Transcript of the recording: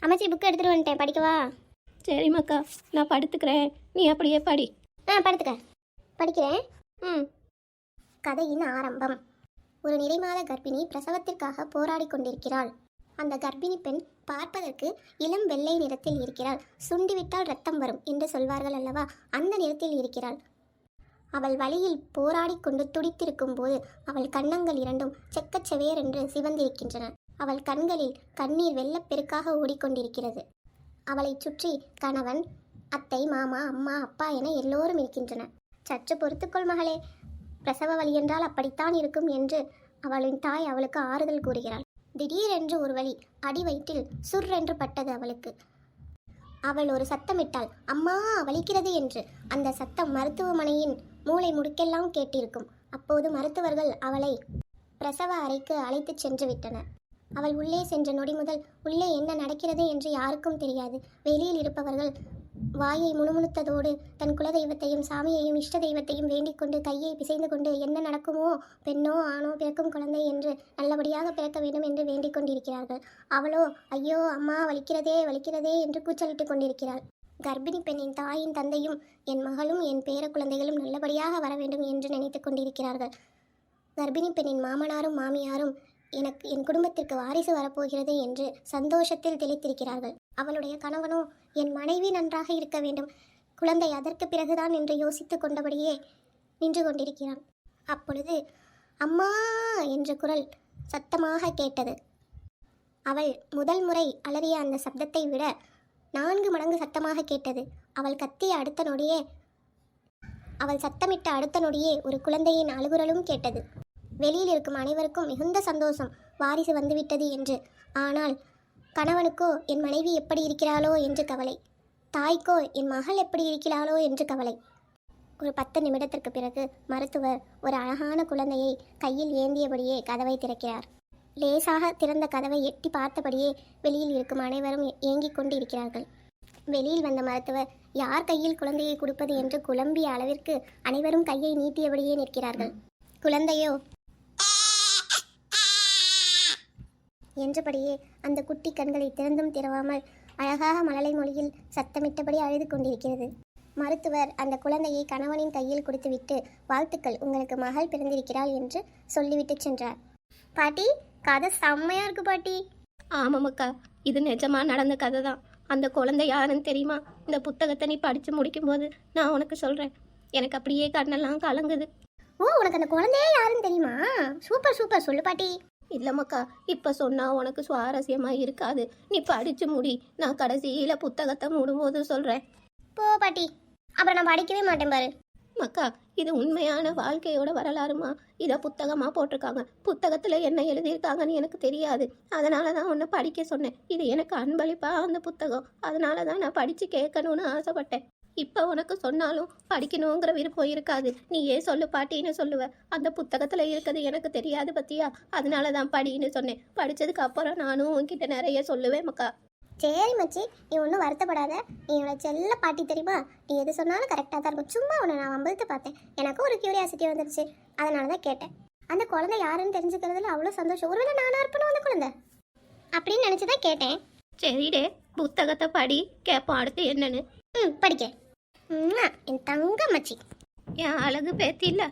அம்மாச்சி புக் எடுத்துட்டு வந்துட்டேன் படிக்கவா? சரிம்மாக்கா நான் படுத்துக்கிறேன். நீ அப்படியே படி. ஆ படுத்துக்க. படிக்கிறேன். ம். கதையின் ஆரம்பம். ஒரு நிறைமாத கர்ப்பிணி பிரசவத்திற்காக போராடி கொண்டிருக்கிறாள். அந்த கர்ப்பிணி பெண் பார்ப்பதற்கு இளம் வெள்ளை நிறத்தில் இருக்கிறாள். சுண்டிவிட்டால் ரத்தம் வரும் என்று சொல்வார்கள் அல்லவா? அந்த நிறத்தில் இருக்கிறாள். அவள் வழியில் போராடி கொண்டு துடித்திருக்கும் போது அவள் கன்னங்கள் இரண்டும் செக்கச்செவேர் என்று சிவந்திருக்கின்றன. அவள் கண்களில் கண்ணீர் வெள்ளப்பெருக்காக ஓடிக்கொண்டிருக்கிறது. அவளைச் சுற்றி கணவன் அத்தை மாமா அம்மா அப்பா என எல்லோரும் இருக்கின்றனர். சற்று பொறுத்துக்கொள் மகளே பிரசவ வழி என்றால் அப்படித்தான் இருக்கும் என்று அவளின் தாய் அவளுக்கு ஆறுதல் கூறுகிறாள். திடீரென்று ஒரு வழி அடி வயிற்றில் சுர் என்று பட்டது அவளுக்கு. அவள் ஒரு சத்தமிட்டாள் அம்மா வலிக்கிறது என்று. அந்த சத்தம் மருத்துவமனையின் மூளை முடுக்கெல்லாம் கேட்டிருக்கும். அப்போது மருத்துவர்கள் அவளை பிரசவ அறைக்கு அழைத்துச் சென்று விட்டனர். அவள் உள்ளே சென்ற நொடி முதல் உள்ளே என்ன நடக்கிறது என்று யாருக்கும் தெரியாது. வெளியில் இருப்பவர்கள் வாயை முணுமுணுத்ததோடு தன் குலதெய்வத்தையும் சாமியையும் இஷ்ட தெய்வத்தையும் வேண்டிக் கொண்டு கையை பிசைந்து கொண்டு என்ன நடக்குமோ பெண்ணோ ஆணோ பிறக்கும் குழந்தை என்று நல்லபடியாக பிறக்க வேண்டும் என்று வேண்டிக் கொண்டிருக்கிறார்கள். அவளோ ஐயோ அம்மா வலிக்கிறதே வலிக்கிறதே என்று கூச்சலிட்டுக் கொண்டிருக்கிறாள். கர்ப்பிணி பெண்ணின் தாயின் தந்தையும் என் மகளும் என் பேர குழந்தைகளும் நல்லபடியாக வர வேண்டும் என்று நினைத்து கொண்டிருக்கிறார்கள். கர்ப்பிணி பெண்ணின் மாமனாரும் மாமியாரும் எனக்கு என் குடும்பத்திற்கு வாரிசு வரப்போகிறது என்று சந்தோஷத்தில் திளைத்திருக்கிறார்கள். அவளுடைய கணவனோ என் மனைவி நன்றாக இருக்க வேண்டும். குழந்தை அதற்கு பிறகுதான் என்று யோசித்து கொண்டபடியே நின்று கொண்டிருக்கிறான். அப்பொழுது அம்மா என்ற குரல் சத்தமாக கேட்டது. அவள் முதல் முறை அலறிய அந்த சப்தத்தை விட நான்கு மடங்கு சத்தமாக கேட்டது. அவள் கத்திய அடுத்த நொடியே அவள் சத்தமிட்ட அடுத்த நொடியே ஒரு குழந்தையின் அழுகுரலும் கேட்டது. வெளியில் இருக்கும் அனைவருக்கும் மிகுந்த சந்தோஷம். வாரிசு வந்துவிட்டது என்று. ஆனால் கணவனுக்கோ என் மனைவி எப்படி இருக்கிறாளோ என்று கவலை. தாய்க்கோ என் மகள் எப்படி இருக்கிறாளோ என்று கவலை. ஒரு பத்து நிமிடத்திற்கு பிறகு மருத்துவர் ஒரு அழகான குழந்தையை கையில் ஏந்தியபடியே கதவை திறக்கிறார். லேசாக திறந்த கதவை எட்டி பார்த்தபடியே வெளியில் இருக்கும் அனைவரும் ஏங்கிக் கொண்டு இருக்கிறார்கள் வெளியில் வந்த மருத்துவர் யார் கையில் குழந்தையை கொடுப்பது? என்று குழம்பிய அளவிற்கு அனைவரும் கையை நீட்டியபடியே நிற்கிறார்கள். குழந்தையோ என்றபடியே அந்த குட்டி கண்களை திறந்தும் திறவாமல் அழகாக மழலை மொழியில் சத்தமிட்டபடி அழுது கொண்டிருக்கிறது. மருத்துவர் அந்த குழந்தையை கணவனின் கையில் கொடுத்துவிட்டு வாழ்த்துக்கள் உங்களுக்கு மகள் பிறந்திருக்கிறாள் என்று சொல்லிவிட்டு சென்றார். பாட்டி கதை செம்மையா இருக்கு பாட்டி. ஆமாம்க்கா இது நிஜமா நடந்த கதை தான் அந்த குழந்தை யாருன்னு தெரியுமா? இந்த புத்தகத்தை நீ படித்து முடிக்கும்போது நான் உனக்கு சொல்கிறேன் எனக்கு அப்படியே கண்ணெல்லாம் கலங்குது. ஓ உனக்கு அந்த குழந்தையே யாருன்னு தெரியுமா? சூப்பர் சூப்பர் சொல்லு பாட்டி. இல்லைம்மாக்கா இப்போ சொன்னால் உனக்கு சுவாரஸ்யமாக இருக்காது. நீ படித்து முடி. நான் கடைசியில் புத்தகத்தை மூடும்போது சொல்கிறேன் போ பாட்டி. அப்புறம் நான் படிக்கவே மாட்டேன் பாரு. மக்கா இது உண்மையான வாழ்க்கையோட வரலாறுமா? இதை புத்தகமாக போட்டிருக்காங்க. புத்தகத்தில் என்ன எழுதியிருக்காங்கன்னு எனக்கு தெரியாது. அதனால தான் உன்னை படிக்க சொன்னேன். இது எனக்கு அன்பளிப்பா அந்த புத்தகம். அதனால தான் நான் படித்து கேட்கணும்னு ஆசைப்பட்டேன். இப்போ உனக்கு சொன்னாலும் படிக்கணுங்கிற விருப்பம் இருக்காது. நீ ஏன் சொல்லு பாட்டின்னு சொல்லுவ. அந்த புத்தகத்தில் இருக்கிறது எனக்கு தெரியாது பத்தியா? அதனால தான் படின்னு சொன்னேன். படித்ததுக்கு அப்புறம் நானும் உன்கிட்ட நிறைய சொல்லுவேன் மக்கா. சரி மச்சி. நீ ஒன்றும் வருத்தப்படாத. நீ என்னோட செல்ல பாட்டி தெரியுமா? நீ எது சொன்னாலும் கரெக்டாக தான் இருக்கும். சும்மா உன்னை நான் வம்பழுத்து பார்த்தேன். எனக்கும் ஒரு கியூரியாசிட்டி வந்துருச்சு. அதனால தான் கேட்டேன். அந்த குழந்தை யாருன்னு தெரிஞ்சுக்கிறதுல அவ்வளோ சந்தோஷம். ஒருவேளை நானா இருப்பணும் அந்த குழந்தை? அப்படின்னு நினச்சி தான் கேட்டேன். சரிடே. புத்தகத்தை படி. கேட்போம் அடுத்து என்னன்னு. ம் படிக்க. என் தங்க மச்சி என் அழகு பேத்தி இல்லை